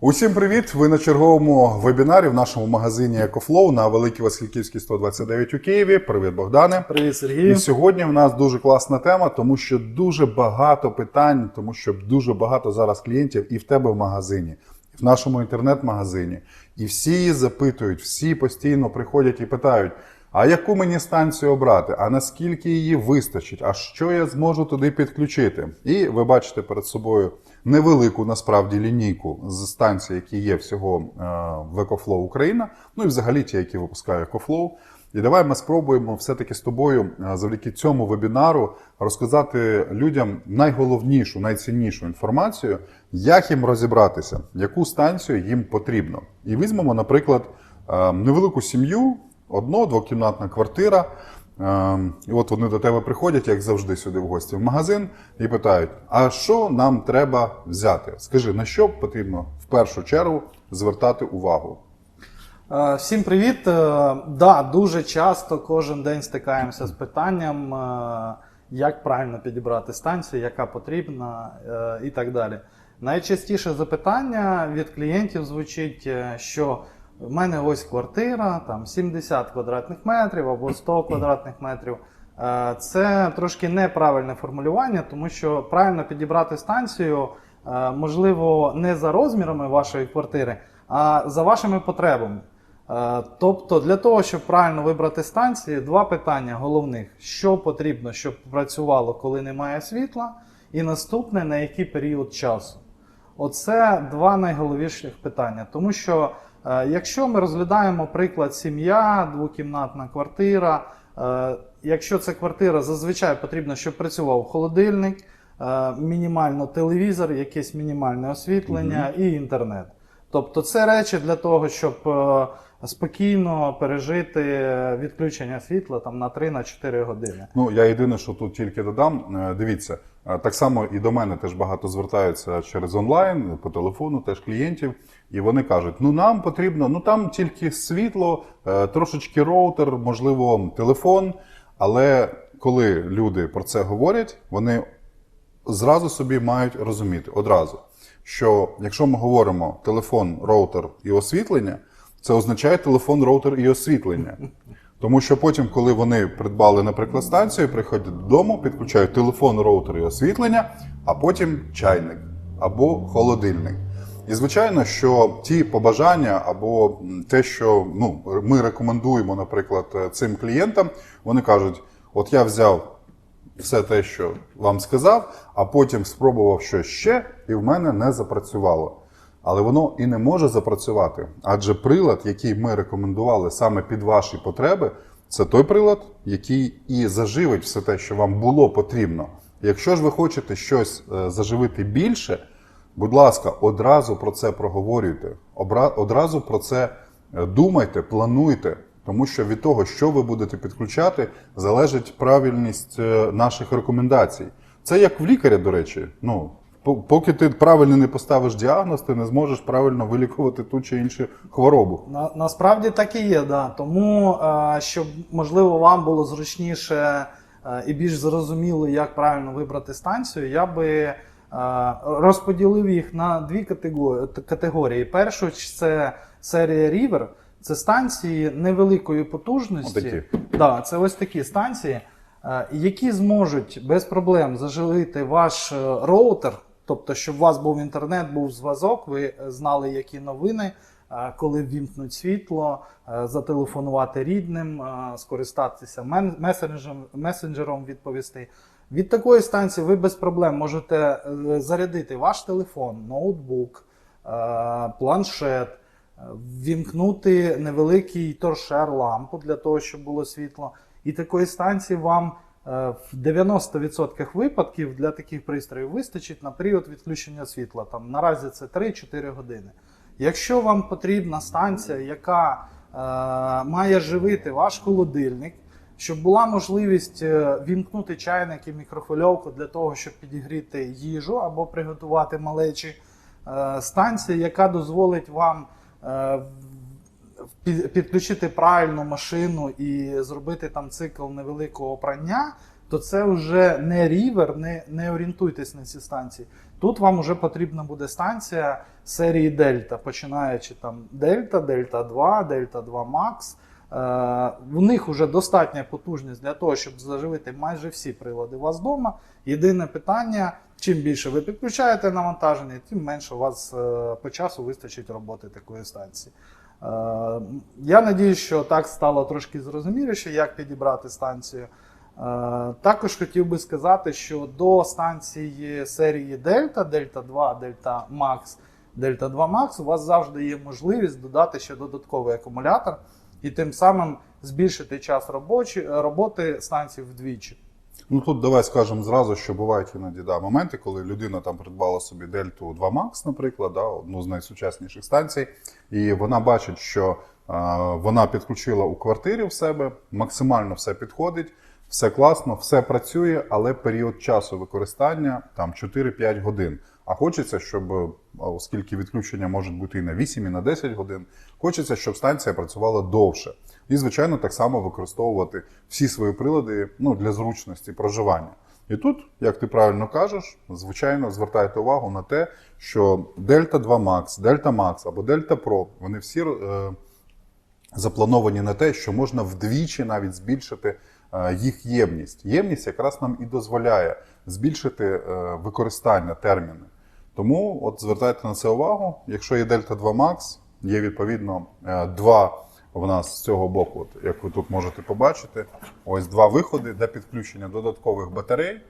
Усім привіт! Ви на черговому вебінарі в нашому магазині EcoFlow на Великій Васильківській 129 у Києві. Привіт, Богдане. Привіт, Сергій. І сьогодні в нас дуже класна тема, тому що дуже багато питань, тому що дуже багато зараз клієнтів і в тебе в магазині, і в нашому інтернет-магазині. І всі запитують, всі постійно приходять і питають: а яку мені станцію обрати? А наскільки її вистачить? А що я зможу туди підключити? І ви бачите перед собою невелику насправді лінійку з станцій, які є всього е, в EcoFlow Україна, ну і взагалі ті, які випускає EcoFlow. І давай ми спробуємо все-таки з тобою е, завдяки цьому вебінару розказати людям найголовнішу, найціннішу інформацію, як їм розібратися, яку станцію їм потрібно. І візьмемо, наприклад, е, невелику сім'ю, одно, двокімнатна квартира. Е, І от вони до тебе приходять, як завжди, сюди в гості в магазин і питають: а що нам треба взяти? Скажи, на що потрібно в першу чергу звертати увагу? Е, Всім привіт. Е, Да, дуже часто кожен день стикаємося з питанням, е, як правильно підібрати станцію, яка потрібна і так далі. Найчастіше запитання від клієнтів звучить, що в мене ось квартира, там 70 квадратних метрів або 100 квадратних метрів. Е, Це трошки неправильне формулювання, тому що правильно підібрати станцію е, можливо не за розмірами вашої квартири, а за вашими потребами. Е, Тобто, для того, щоб правильно вибрати станції, два питання головних: що потрібно, щоб працювало, коли немає світла, і наступне на який період часу. Оце два найголовніших питання. Тому що якщо ми розглядаємо приклад сім'я, двокімнатна квартира, е, якщо це квартира, зазвичай потрібно, щоб працював холодильник, е, мінімально телевізор, якесь мінімальне освітлення і інтернет. Тобто це речі для того, щоб е, спокійно пережити відключення світла там, на 3-4 години. Ну, я єдине, що тут тільки додам. Е, Дивіться, е, так само і до мене теж багато звертаються через онлайн, по телефону, теж клієнтів. І вони кажуть: ну нам потрібно, ну там тільки світло, е, трошечки роутер, можливо, телефон. Але коли люди про це говорять, вони зразу собі мають розуміти одразу, що якщо ми говоримо телефон, роутер і освітлення, це означає телефон, роутер і освітлення. Тому що потім, коли вони придбали, наприклад, станцію, приходять додому, підключають телефон, роутер і освітлення, а потім чайник або холодильник. І звичайно, що ті побажання або те, що ну, ми рекомендуємо, наприклад, цим клієнтам, вони кажуть: от я взяв все те, що вам сказав, а потім спробував щось ще, і в мене не запрацювало. Але воно і не може запрацювати. Адже прилад, який ми рекомендували саме під ваші потреби, це той прилад, який і заживить все те, що вам було потрібно. Якщо ж ви хочете щось е, заживити більше, будь ласка, одразу про це проговорюйте, одразу про це е, думайте, плануйте. Тому що від того, що ви будете підключати, залежить правильність е, наших рекомендацій. Це як в лікаря, до речі. Ну, поки ти правильно не поставиш діагноз, ти не зможеш правильно вилікувати ту чи іншу хворобу. На, насправді так і є, да. Тому, е, щоб можливо вам було зручніше е, і більш зрозуміло, як правильно вибрати станцію, я би е, розподілив їх на дві категорії. Першу це серія River, це станції невеликої потужності. Да, це ось такі станції, які зможуть без проблем заживити ваш роутер, тобто, щоб у вас був інтернет, був зв'язок, ви знали, які новини, е, коли ввімкнуть світло, е, зателефонувати рідним, е, скористатися месенджером, месенджером відповісти. Від такої станції ви без проблем можете зарядити ваш телефон, ноутбук, планшет, ввімкнути невеликий торшер лампу для того, щоб було світло. І такої станції вам в 90% випадків для таких пристроїв вистачить на період відключення світла. Там наразі це 3-4 години. Якщо вам потрібна станція, яка е, має живити ваш холодильник, щоб була можливість е, вімкнути чайник і мікрохвильовку для того, щоб підігріти їжу або приготувати малечі, е, станція, яка дозволить вам е, підключити правильну машину і зробити там цикл невеликого прання, то це вже не рівер, не, не орієнтуйтесь на ці станції. Тут вам вже потрібна буде станція серії Дельта, починаючи там Дельта, Дельта 2, Дельта 2 Max. Е, В них вже достатня потужність для того, щоб заживити майже всі прилади у вас вдома. Єдине питання: чим більше ви підключаєте навантаження, тим менше у вас е, по часу вистачить роботи такої станції. Е, Я надіюсь, що так стало трошки зрозуміліше, як підібрати станцію. Е, Також хотів би сказати, що до станції серії Дельта, Дельта 2, Дельта Max, Дельта 2 Max у вас завжди є можливість додати ще додатковий акумулятор і тим самим збільшити час робочі, роботи станції вдвічі. Ну тут давай скажемо зразу, що бувають іноді да, моменти, коли людина там придбала собі Дельту 2 Max, наприклад, да, одну з найсучасніших станцій, і вона бачить, що е, вона підключила у квартирі в себе, максимально все підходить, все класно, все працює, але період часу використання там 4-5 годин. А хочеться, щоб, оскільки відключення може бути і на 8, і на 10 годин, хочеться, щоб станція працювала довше. І, звичайно, так само використовувати всі свої прилади ну, для зручності проживання. І тут, як ти правильно кажеш, звичайно, звертайте увагу на те, що Delta 2 Max, Delta Max або Delta Pro, вони всі е, заплановані на те, що можна вдвічі навіть збільшити е, їх ємність. Ємність якраз нам і дозволяє збільшити е, використання терміни. Тому от звертайте на це увагу. Якщо є Delta 2 Max, є відповідно е, два в нас з цього боку, от, як ви тут можете побачити, ось два виходи для підключення додаткових батарей.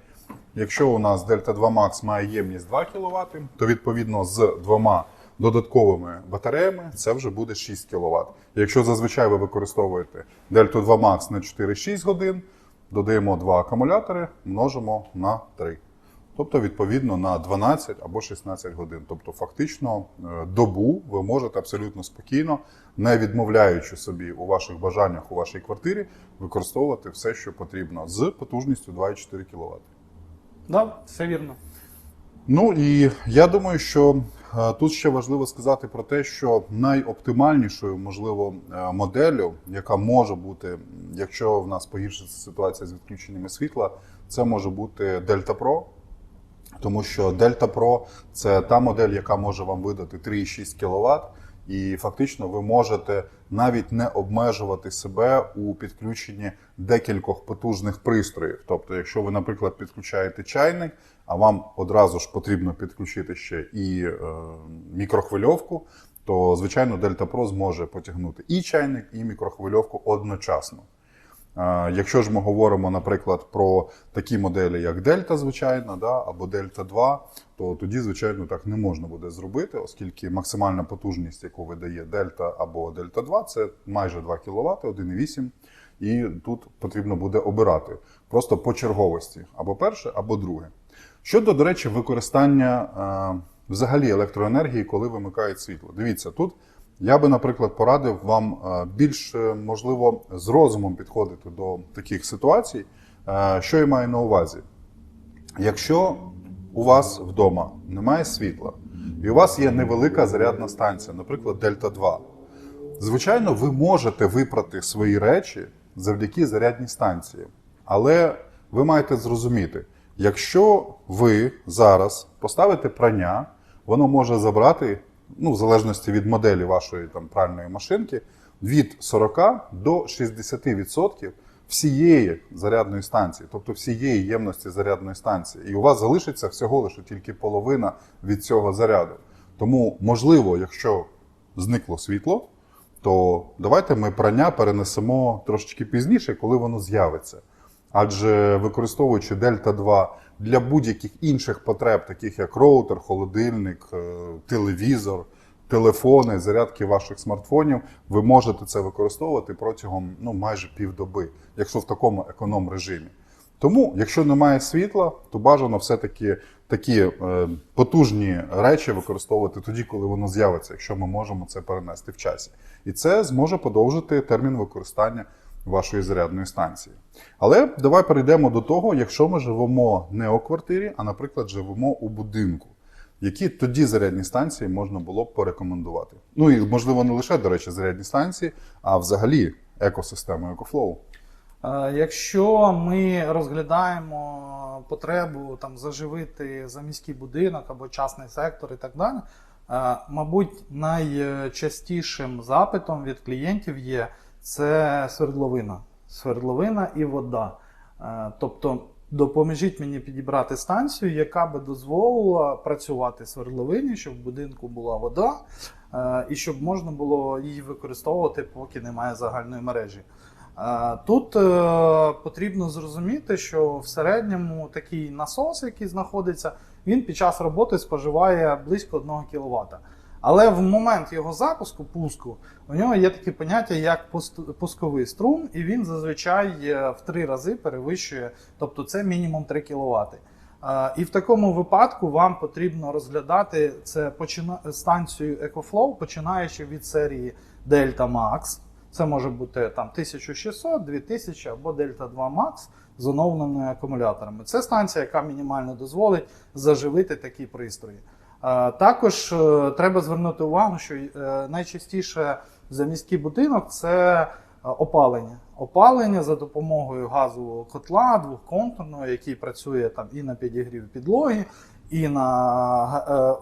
Якщо у нас Delta 2 Max має ємність 2 кВт, то відповідно з двома додатковими батареями це вже буде 6 кВт. Якщо зазвичай ви використовуєте Delta 2 Max на 4-6 годин, додаємо два акумулятори, множимо на 3. Тобто, відповідно, на 12 або 16 годин. Тобто, фактично, е, добу ви можете абсолютно спокійно, не відмовляючи собі у ваших бажаннях у вашій квартирі, використовувати все, що потрібно, з потужністю 2,4 кВт. Да, все вірно. Ну і я думаю, що е, тут ще важливо сказати про те, що найоптимальнішою, можливо, е, моделлю, яка може бути, якщо в нас погіршиться ситуація з відключеннями світла, це може бути Delta Pro. Тому що Delta Pro це та модель, яка може вам видати 3,6 кВт, і фактично ви можете навіть не обмежувати себе у підключенні декількох потужних пристроїв. Тобто, якщо ви, наприклад, підключаєте чайник, а вам одразу ж потрібно підключити ще і е, мікрохвильовку, то звичайно Delta Pro зможе потягнути і чайник, і мікрохвильовку одночасно. Якщо ж ми говоримо, наприклад, про такі моделі, як Дельта, звичайно, да, або Дельта 2, то тоді, звичайно, так не можна буде зробити, оскільки максимальна потужність, яку видає Дельта або Дельта 2, це майже 2 кВт, 1,8. І тут потрібно буде обирати просто по черговості або перше, або друге. Щодо, до речі, використання е, взагалі електроенергії, коли вимикають світло. Дивіться, тут я би, наприклад, порадив вам е, більш е, можливо з розумом підходити до таких ситуацій. Е, Що я маю на увазі? Якщо у вас вдома немає світла, і у вас є невелика зарядна станція, наприклад, Дельта 2, звичайно, ви можете випрати свої речі завдяки зарядній станції. Але ви маєте зрозуміти, якщо ви зараз поставите прання, воно може забрати, ну, в залежності від моделі вашої там пральної машинки, від 40 до 60% всієї зарядної станції, тобто всієї ємності зарядної станції. І у вас залишиться всього лише тільки половина від цього заряду. Тому, можливо, якщо зникло світло, то давайте ми прання перенесемо трошечки пізніше, коли воно з'явиться. Адже використовуючи Дельта 2 для будь-яких інших потреб, таких як роутер, холодильник, е, телевізор, телефони, зарядки ваших смартфонів, ви можете це використовувати протягом ну, майже півдоби, якщо в такому економ режимі. Тому, якщо немає світла, то бажано все-таки такі е, потужні речі використовувати тоді, коли воно з'явиться, якщо ми можемо це перенести в часі. І це зможе подовжити термін використання вашої зарядної станції. Але давай перейдемо до того, якщо ми живемо не у квартирі, а, наприклад, живемо у будинку. Які тоді зарядні станції можна було б порекомендувати? Ну і можливо не лише, до речі, зарядні станції, а взагалі екосистему EcoFlow. Е, Якщо ми розглядаємо потребу там заживити заміський будинок або частний сектор і так далі, мабуть, найчастішим запитом від клієнтів є це свердловина. Свердловина і вода. Е, Тобто допоможіть мені підібрати станцію, яка би дозволила працювати свердловині, щоб в будинку була вода, е, і щоб можна було її використовувати, поки немає загальної мережі. Е, Тут потрібно зрозуміти, що в середньому такий насос, який знаходиться, він під час роботи споживає близько 1 кВт. Але в момент його запуску, пуску, у нього є таке поняття, як пусковий струм, і він зазвичай е, в три рази перевищує, тобто це мінімум 3 кВт. І в такому випадку вам потрібно розглядати це станцію EcoFlow, починаючи від серії Delta Max. Це може бути там 1600, 2000 або Delta 2 Max з оновленими акумуляторами. Це станція, яка мінімально дозволить заживити такі пристрої. Також е, треба звернути увагу, що е, найчастіше за міський будинок це е, опалення. Опалення за допомогою газового котла двохконтурного, який працює там і на підігрів підлоги, і на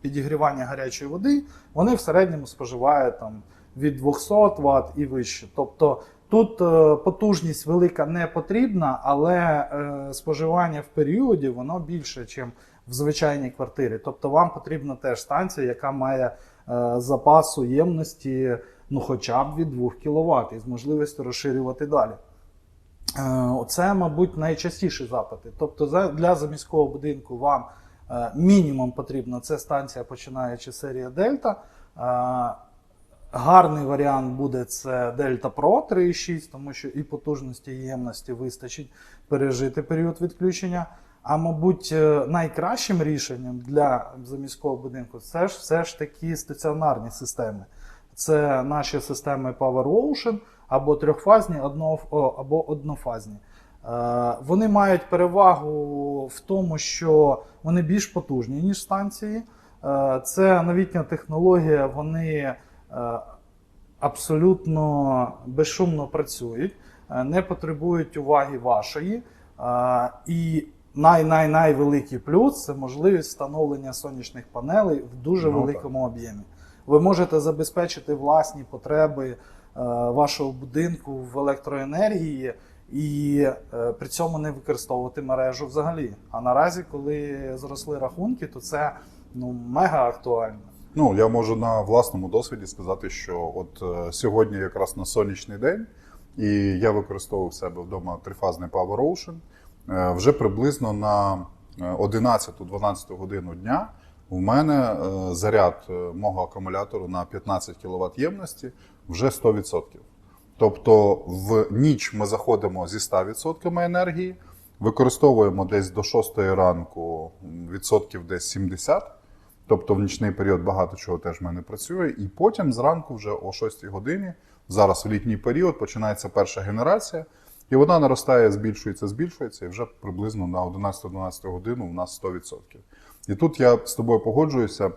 підігрівання гарячої води. Вони в середньому споживають там від 200 Вт і вище. Тобто тут потужність велика не потрібна, але споживання в періоді воно більше, ніж в звичайній квартирі. Тобто вам потрібна теж станція, яка має е, запасу ємності ну, хоча б від 2 кВт із можливістю розширювати далі. Е, Це, мабуть, найчастіші запити. Тобто, для заміського будинку вам е, мінімум потрібна це станція, починаючи з серія Дельта. Е, Гарний варіант буде це Delta Pro 3.6, тому що і потужності, і ємності вистачить пережити період відключення. А мабуть, е, найкращим рішенням для заміського будинку це ж все ж таки стаціонарні системи. Це наші системи Power Ocean або трьохфазні, одно, або однофазні. Е, Вони мають перевагу в тому, що вони більш потужні, ніж станції. Е, Це новітня технологія, вони абсолютно безшумно працюють, не потребують уваги вашої. І най-най-най великий плюс це можливість встановлення сонячних панелей в дуже Ну, великому об'ємі. Ви можете забезпечити власні потреби е, вашого будинку в електроенергії і е, при цьому не використовувати мережу взагалі. А наразі, коли зросли рахунки, то це ну, мега актуально. Ну, я можу на власному досвіді сказати, що от е, сьогодні якраз на сонячний день, і я використовував в себе вдома трифазний Power Ocean. Е, вже приблизно на е, 11-12 годину дня у мене е, заряд е, мого акумулятору на 15 кВт ємності вже 100%. Тобто в ніч ми заходимо зі 100% енергії, використовуємо десь до 6 ранку відсотків десь 70. Тобто в нічний період багато чого теж в мене працює. І потім зранку, вже о 6 годині, зараз в літній період, починається перша генерація, і вона наростає, збільшується, збільшується, і вже приблизно на 11-12 годину у нас 100%. І тут я з тобою погоджуюся,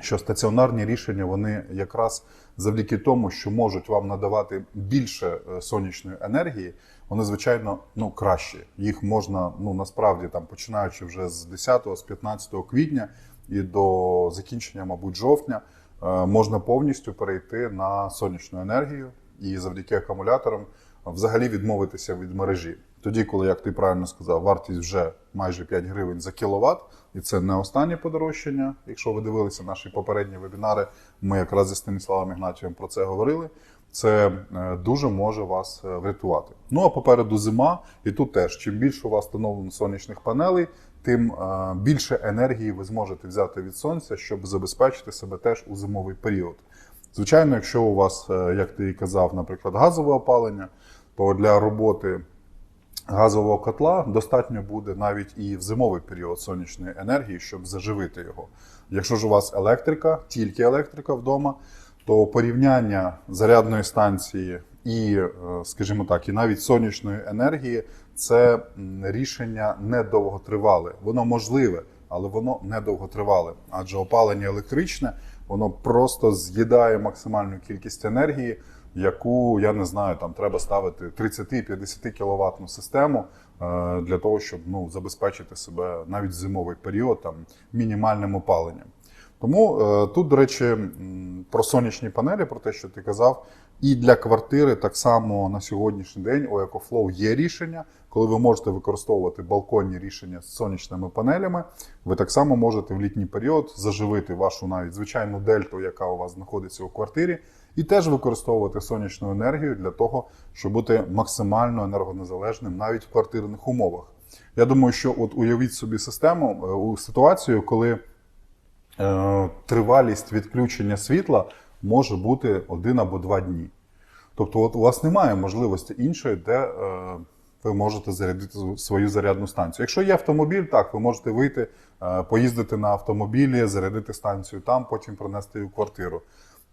що стаціонарні рішення вони якраз завдяки тому, що можуть вам надавати більше е, сонячної енергії, вони звичайно ну кращі. Їх можна ну насправді там починаючи вже з 10 з 15 квітня і до закінчення, мабуть, жовтня, е, можна повністю перейти на сонячну енергію і завдяки акумуляторам взагалі відмовитися від мережі. Тоді, коли, як ти правильно сказав, вартість вже майже 5 гривень за кіловат, і це не останнє подорожчання. Якщо ви дивилися наші попередні вебінари, ми якраз зі Станіславом Ігнатієм про це говорили. Це е, дуже може вас е, врятувати. Ну а попереду зима, і тут теж чим більше у вас встановлено сонячних панелей, тим е, більше енергії ви зможете взяти від сонця, щоб забезпечити себе теж у зимовий період. Звичайно, якщо у вас, як ти і казав, наприклад, газове опалення, то для роботи газового котла достатньо буде навіть і в зимовий період сонячної енергії, щоб заживити його. Якщо ж у вас електрика, тільки електрика вдома, то порівняння зарядної станції і, е, скажімо так, і навіть сонячної енергії це рішення недовготривале. Воно можливе, але воно недовготривале. Адже опалення електричне воно просто з'їдає максимальну кількість енергії яку я не знаю, там треба ставити 30-50 кВт систему е, для того, щоб ну, забезпечити себе навіть в зимовий період там мінімальним опаленням. Тому е, тут, до речі, про сонячні панелі, про те, що ти казав, і для квартири так само на сьогоднішній день у EcoFlow є рішення, коли ви можете використовувати балконні рішення з сонячними панелями. Ви так само можете в літній період заживити вашу навіть звичайну дельту, яка у вас знаходиться у квартирі, і теж використовувати сонячну енергію для того, щоб бути максимально енергонезалежним навіть в квартирних умовах. Я думаю, що от уявіть собі систему е, у ситуацію, коли е, тривалість відключення світла може бути один або два дні. Тобто, от у вас немає можливості іншої, де е, ви можете зарядити свою зарядну станцію. Якщо є автомобіль, так, ви можете вийти, е, поїздити на автомобілі, зарядити станцію там, потім принести її в квартиру.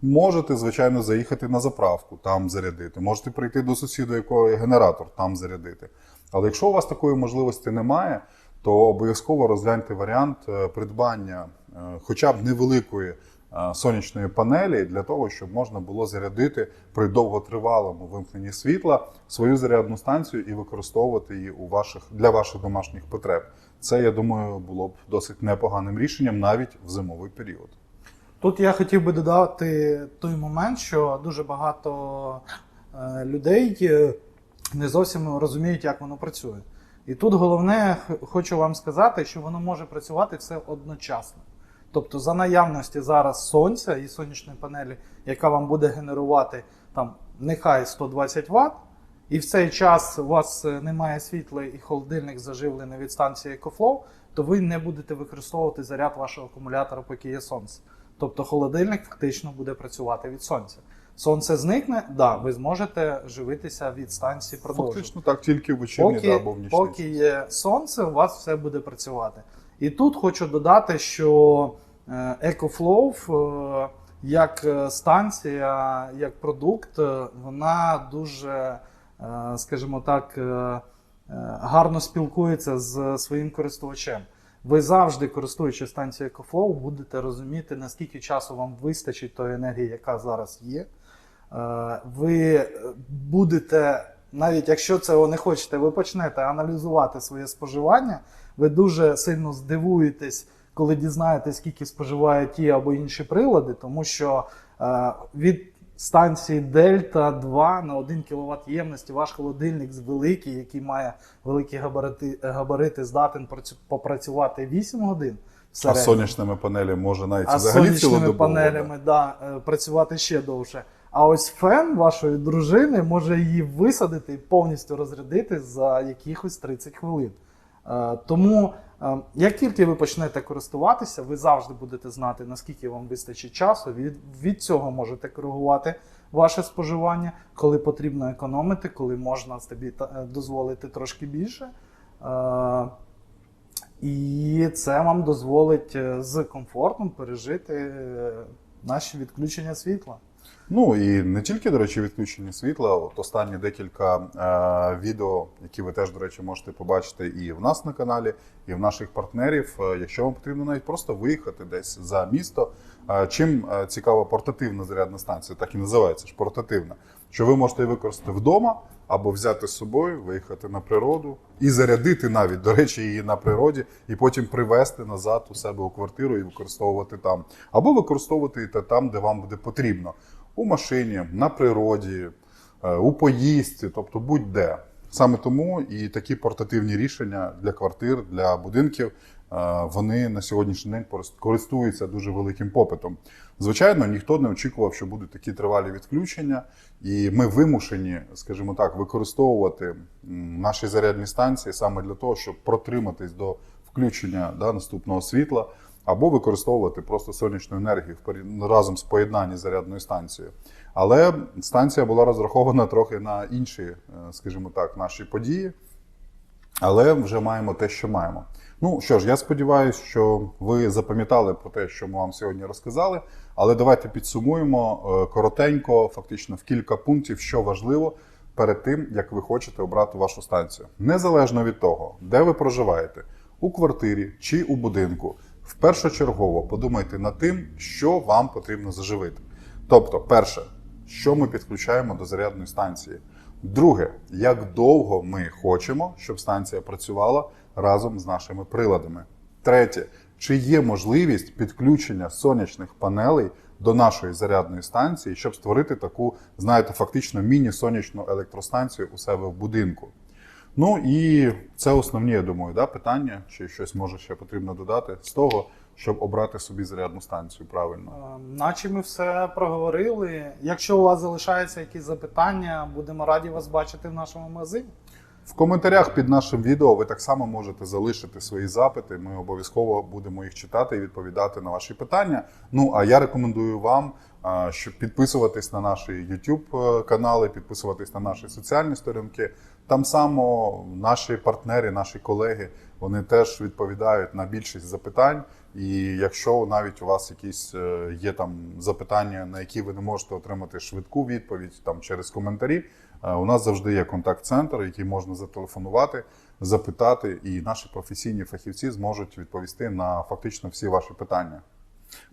Можете, звичайно, заїхати на заправку, там зарядити. Можете прийти до сусіда, якого генератор, там зарядити. Але якщо у вас такої можливості немає, то обов'язково розгляньте варіант е, придбання е, хоча б невеликої е, сонячної панелі для того, щоб можна було зарядити при довготривалому вимкненні світла свою зарядну станцію і використовувати її у ваших для ваших домашніх потреб. Це я думаю було б досить непоганим рішенням навіть в зимовий період. Тут я хотів би додати той момент, що дуже багато е, людей е, не зовсім розуміють, як воно працює. І тут головне, хочу вам сказати, що воно може працювати все одночасно. Тобто, за наявності зараз сонця і сонячної панелі, яка вам буде генерувати там нехай 120 Вт, і в цей час у вас е, немає світла і холодильник заживлений від станції EcoFlow, то ви не будете використовувати заряд вашого акумулятора, поки є сонце. Тобто холодильник фактично буде працювати від сонця. Сонце зникне, да, ви зможете живитися від станції продовження. Фактично так, тільки в вечірній Поки, да, або в нічний. поки є сонце, у вас все буде працювати. І тут хочу додати, що е, EcoFlow е, як е, станція, як продукт, вона дуже, скажімо так, гарно спілкується з своїм користувачем. Ви завжди, користуючись станцією EcoFlow, будете розуміти, наскільки часу вам вистачить тої енергії, яка зараз є. Е, Ви будете, навіть якщо цього не хочете, ви почнете аналізувати своє споживання. Ви дуже сильно здивуєтесь, коли дізнаєтесь, скільки споживають ті або інші прилади, тому що е, від станції Дельта 2 на 1 кВт ємності ваш холодильник з великий, який має великі габарити, габарити здатен працю- попрацювати 8 годин. А з сонячними панелями може навіть А взагалі сонячними цілодобово. панелями да, е, працювати ще довше. А ось фен вашої дружини може її висадити і повністю розрядити за якихось 30 хвилин. Е, Тому, як тільки ви почнете користуватися, ви завжди будете знати, наскільки вам вистачить часу. Від, від цього можете коригувати ваше споживання, коли потрібно економити, коли можна собі е, дозволити трошки більше. І це вам дозволить е, з комфортом пережити е, наші відключення світла. Ну і не тільки, до речі, відключення світла. От останні декілька е, відео, які ви теж, до речі, можете побачити і в нас на каналі, і в наших партнерів. Е, якщо вам потрібно навіть просто виїхати десь за місто. Е, чим е, цікава портативна зарядна станція, так і називається ж портативна, що ви можете використати вдома або взяти з собою, виїхати на природу і зарядити навіть, до речі, її на природі, і потім привезти назад у себе у квартиру і використовувати там, або використовувати там, де вам буде потрібно у машині, на природі, е, у поїздці, тобто будь-де. Саме тому і такі портативні рішення для квартир, для будинків, е, вони на сьогоднішній день користуються дуже великим попитом. Звичайно, ніхто не очікував, що будуть такі тривалі відключення, і ми вимушені, скажімо так, використовувати наші зарядні станції саме для того, щоб протриматись до включення да, наступного світла або використовувати просто сонячну енергію порі- разом з поєднанням з зарядною станцією. Але станція була розрахована трохи на інші, е, скажімо так, наші події. Але вже маємо те, що маємо. Ну що ж, я сподіваюся, що ви запам'ятали про те, що ми вам сьогодні розказали. Але давайте підсумуємо е, коротенько, фактично в кілька пунктів, що важливо перед тим, як ви хочете обрати вашу станцію. Незалежно від того, де ви проживаєте, у квартирі чи у будинку, впершочергово подумайте над тим, що вам потрібно заживити. Тобто, перше, що ми підключаємо до зарядної станції. Друге, як довго ми хочемо, щоб станція працювала разом з нашими приладами. Третє, чи є можливість підключення сонячних панелей до нашої зарядної станції, щоб створити таку, знаєте, фактично міні-сонячну електростанцію у себе в будинку. Ну і це основні, я думаю, да, питання, чи щось може ще потрібно додати з того, щоб обрати собі зарядну станцію правильно. Е, Наче ми все проговорили. Якщо у вас залишаються якісь запитання, будемо раді вас бачити в нашому магазині. В коментарях під нашим відео ви так само можете залишити свої запити. Ми обов'язково будемо їх читати і відповідати на ваші питання. Ну а я рекомендую вам, щоб підписуватись на наші YouTube е, канали, підписуватись на наші соціальні сторінки. Там само наші партнери, наші колеги, вони теж відповідають на більшість запитань. І якщо навіть у вас якісь е, є там запитання, на які ви не можете отримати швидку відповідь там через коментарі, е, у нас завжди є контакт-центр, який можна зателефонувати, запитати, і наші професійні фахівці зможуть відповісти на фактично всі ваші питання.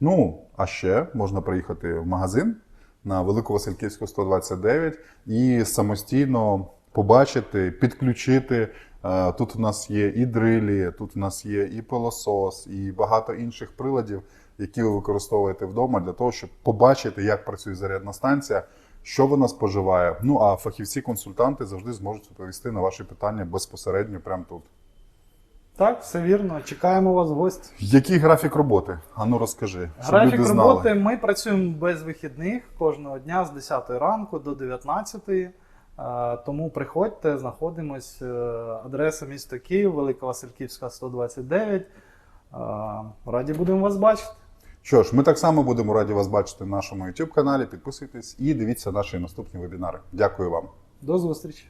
Ну, а ще можна приїхати в магазин на Велику Васильківську 129 і самостійно побачити, підключити. Е, Тут у нас є і дрилі, тут у нас є і пилосос, і багато інших приладів, які ви використовуєте вдома для того, щоб побачити, як працює зарядна станція, що вона споживає. Ну а фахівці-консультанти завжди зможуть відповісти на ваші питання безпосередньо прямо тут. Так, все вірно. Чекаємо вас в гості. Який графік роботи? Ану розкажи. щоб Графік люди знали. роботи ми працюємо без вихідних кожного дня з 10 ранку до 19. Е, Тому приходьте, знаходимось. е, Адреса місто Київ, Велика Васильківська 129. Е, Раді будемо вас бачити. Що ж, ми так само будемо раді вас бачити на нашому YouTube каналі. Підписуйтесь і дивіться наші наступні вебінари. Дякую вам. До зустрічі!